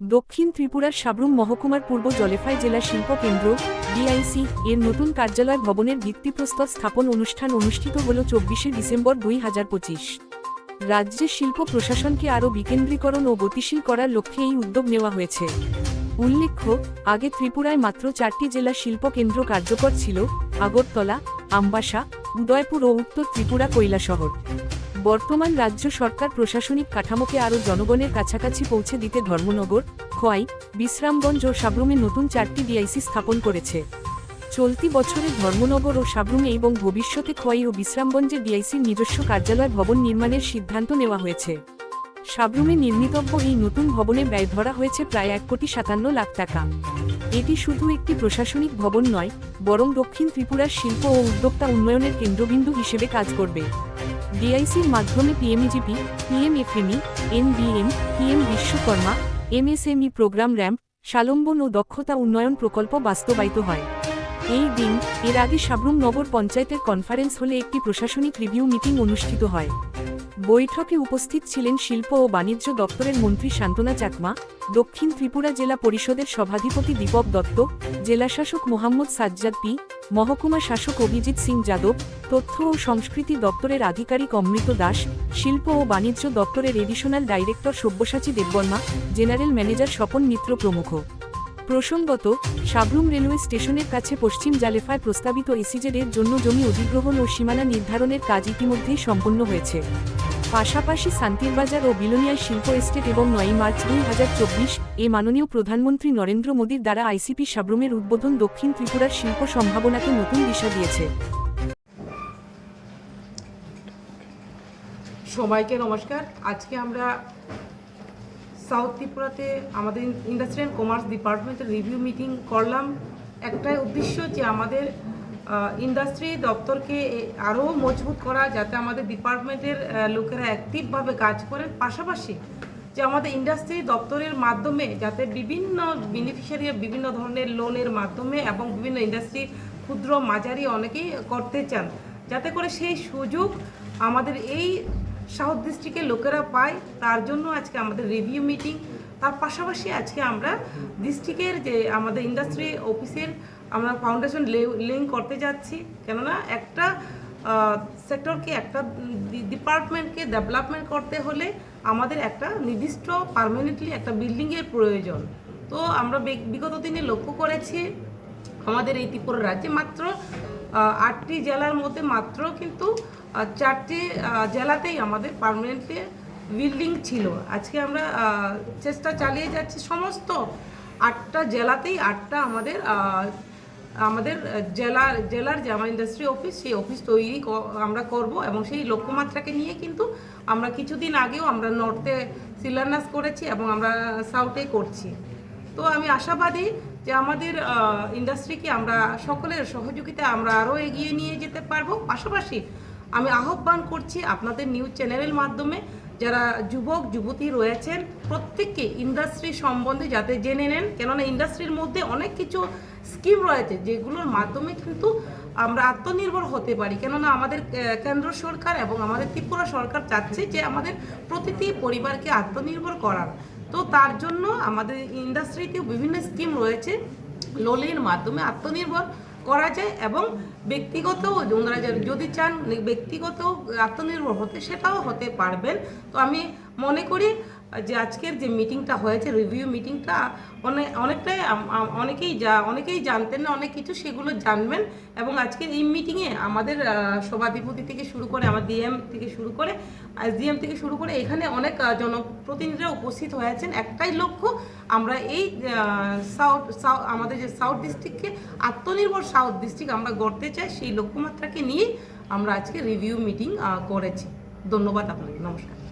দক্ষিণ ত্রিপুরার সাবরুম মহকুমার পূর্ব জলেফাই জেলা শিল্প কেন্দ্র ডিআইসি এর নতুন কার্যালয় ভবনের ভিত্তিপ্রস্তর স্থাপন অনুষ্ঠান অনুষ্ঠিত হল চব্বিশে ডিসেম্বর দুই হাজার পঁচিশ। রাজ্যের শিল্প প্রশাসনকে আরও বিকেন্দ্রীকরণ ও গতিশীল করার লক্ষ্যে এই উদ্যোগ নেওয়া হয়েছে। উল্লেখ্য, আগে ত্রিপুরায় মাত্র চারটি জেলা শিল্প কেন্দ্র কার্যকর ছিল, আগরতলা, আমবাসা, উদয়পুর ও উত্তর ত্রিপুরা কৈলাসহর। বর্তমান রাজ্য সরকার প্রশাসনিক কাঠামোকে আরও জনগণের কাছাকাছি পৌঁছে দিতে ধর্মনগর, খোয়াই, বিশ্রামগঞ্জ ও সাবরুমে নতুন চারটি ডিআইসি স্থাপন করেছে। চলতি বছরে ধর্মনগর ও সাবরুমে এবং ভবিষ্যতে খোয়াই ও বিশ্রামগঞ্জে ডিআইসির নিজস্ব কার্যালয় ভবন নির্মাণের সিদ্ধান্ত নেওয়া হয়েছে। সাবরুমে নির্মিতব্য এই নতুন ভবনে ব্যয় ধরা হয়েছে প্রায় এক কোটি সাতান্ন লাখ টাকা। এটি শুধু একটি প্রশাসনিক ভবন নয়, বরং দক্ষিণ ত্রিপুরার শিল্প ও উদ্যোক্তা উন্নয়নের কেন্দ্রবিন্দু হিসেবে কাজ করবে। ডিআইসির মাধ্যমে PMEGP, PMFME, NBM, PM Vishwakarma, MSME programme RAMP, সালম্বন ও দক্ষতা উন্নয়ন প্রকল্প বাস্তবায়িত হয়। এই দিন, এর আগে সাবরুম নগর পঞ্চায়েতের কনফারেন্স হলে একটি প্রশাসনিক রিভিউ মিটিং অনুষ্ঠিত হয়। বৈঠকে উপস্থিত ছিলেন শিল্প ও বাণিজ্য দপ্তরের মন্ত্রী শান্তনা চাকমা, দক্ষিণ ত্রিপুরা জেলা পরিষদের সভাধিপতি দীপক দত্ত, জেলাশাসক মোহাম্মদ সাজ্জাদ পি মহকুমা শাসক অভিজিৎ সিং যাদব, তথ্য ও সংস্কৃতি দপ্তরের আধিকারিক অমৃত দাস, শিল্প ও বাণিজ্য দপ্তরের additional director Sabyasachi Debbarma, general manager Swapan Mitra প্রমুখ। প্রসঙ্গত, সাবরুম রেলওয়ে স্টেশনের কাছে পশ্চিম জালেফায় প্রস্তাবিত এসিজেডের জন্য জমি অধিগ্রহণ ও সীমানা নির্ধারণের কাজ ইতিমধ্যেই সম্পন্ন হয়েছে। পাশাপাশি শান্তিরবাজার ও বিলোনিয়ায় শিল্প এস্টেট এবং নয় মার্চ দুই হাজার চব্বিশ এ মাননীয় প্রধানমন্ত্রী নরেন্দ্র মোদীর দ্বারা আইসিপি সাবরুমের উদ্বোধন দক্ষিণ ত্রিপুরার শিল্প সম্ভাবনাকে নতুন দিশা দিয়েছে। সবাইকে নমস্কার। আজকে আমরা সাউথ ত্রিপুরাতে আমাদের ইন্ডাস্ট্রিয়াল কমার্স ডিপার্টমেন্টের রিভিউ মিটিং করলাম। একটাই উদ্দেশ্য যে আমাদের ইন্ডাস্ট্রি দপ্তরকে আরও মজবুত করা, যাতে আমাদের ডিপার্টমেন্টের লোকেরা অ্যাক্টিভভাবে কাজ করেন পাশাপাশি যে আমাদের ইন্ডাস্ট্রি দপ্তরের মাধ্যমে যাতে বিভিন্ন বেনিফিশিয়ারি বিভিন্ন ধরনের লোনের মাধ্যমে এবং বিভিন্ন ইন্ডাস্ট্রি ক্ষুদ্র মাঝারি অনেকেই করতে চান, যাতে করে সেই সুযোগ আমাদের এই সাউথ ডিস্ট্রিক্টের লোকেরা পায়। তার জন্য আজকে আমাদের রিভিউ মিটিং তার পাশাপাশি আজকে আমরা ডিস্ট্রিক্টের যে আমাদের ইন্ডাস্ট্রি অফিসের আমরা ফাউন্ডেশন লিঙ্ক করতে যাচ্ছি। কেননা একটা সেক্টরকে একটা ডিপার্টমেন্টকে ডেভেলপমেন্ট করতে হলে আমাদের একটা নির্দিষ্ট পার্মানেন্টলি একটা বিল্ডিংয়ের প্রয়োজন। তো আমরা বিগত দিনে লক্ষ্য করেছি আমাদের এই ত্রিপুরা রাজ্যে মাত্র আটটি জেলার মধ্যে মাত্র কিন্তু চারটি জেলাতেই আমাদের পার্মানেন্টলি বিল্ডিং ছিল। আজকে আমরা চেষ্টা চালিয়ে যাচ্ছি সমস্ত আটটা জেলাতেই আটটা আমাদের আমাদের জেলার জেলার আমার ইন্ডাস্ট্রি অফিস সেই অফিস তৈরি আমরা করব এবং সেই লক্ষ্যমাত্রাকে নিয়ে কিন্তু আমরা কিছুদিন আগেও আমরা নর্থে শিলান্যাস করেছি এবং আমরা সাউথে করছি। তো আমি আশাবাদী যে আমাদের ইন্ডাস্ট্রিকে আমরা সকলের সহযোগিতায় আমরা আরও এগিয়ে নিয়ে যেতে পারব। পাশাপাশি আমি আহ্বান করছি আপনাদের নিউজ চ্যানেলের মাধ্যমে যারা যুবক, যুবতী রয়েছেন, প্রত্যেককে ইন্ডাস্ট্রি সম্বন্ধে যাতে জেনে নেন। কেননা ইন্ডাস্ট্রির মধ্যে অনেক কিছু স্কিম রয়েছে, যেগুলোর মাধ্যমে কিন্তু আমরা আত্মনির্ভর হতে পারি। কেননা আমাদের কেন্দ্র সরকার এবং আমাদের ত্রিপুরা সরকার চাচ্ছে যে আমাদের প্রতিটি পরিবারকে আত্মনির্ভর করার। তো তার জন্য আমাদের ইন্ডাস্ট্রিতেও বিভিন্ন স্কিম রয়েছে। লোনের মাধ্যমে আত্মনির্ভর করা যায় এবং ব্যক্তিগত ওনারা যদি চান ব্যক্তিগত আত্মনির্ভর হতে, সেটাও হতে পারবেন। তো আমি মনে করি যে আজকের যে মিটিংটা হয়েছে রিভিউ মিটিংটা অনেক অনেকটাই অনেকেই যা, অনেকেই জানতেন না, অনেক কিছু সেগুলো জানবেন এবং আজকের এই মিটিংয়ে আমাদের সভাধিপতি থেকে শুরু করে, আমার ডিএম থেকে শুরু করে এসডিএম থেকে শুরু করে এখানে অনেক জনপ্রতিনিধিরা উপস্থিত হয়েছেন। একটাই লক্ষ্য, আমরা এই সাউথ সাউথ আমাদের যে সাউথ ডিস্ট্রিক্টকে আত্মনির্ভর সাউথ ডিস্ট্রিক্ট আমরা গড়তে চাই, সেই লক্ষ্যমাত্রাকে নিয়ে আমরা আজকে রিভিউ মিটিং করেছি। ধন্যবাদ আপনাকে, নমস্কার।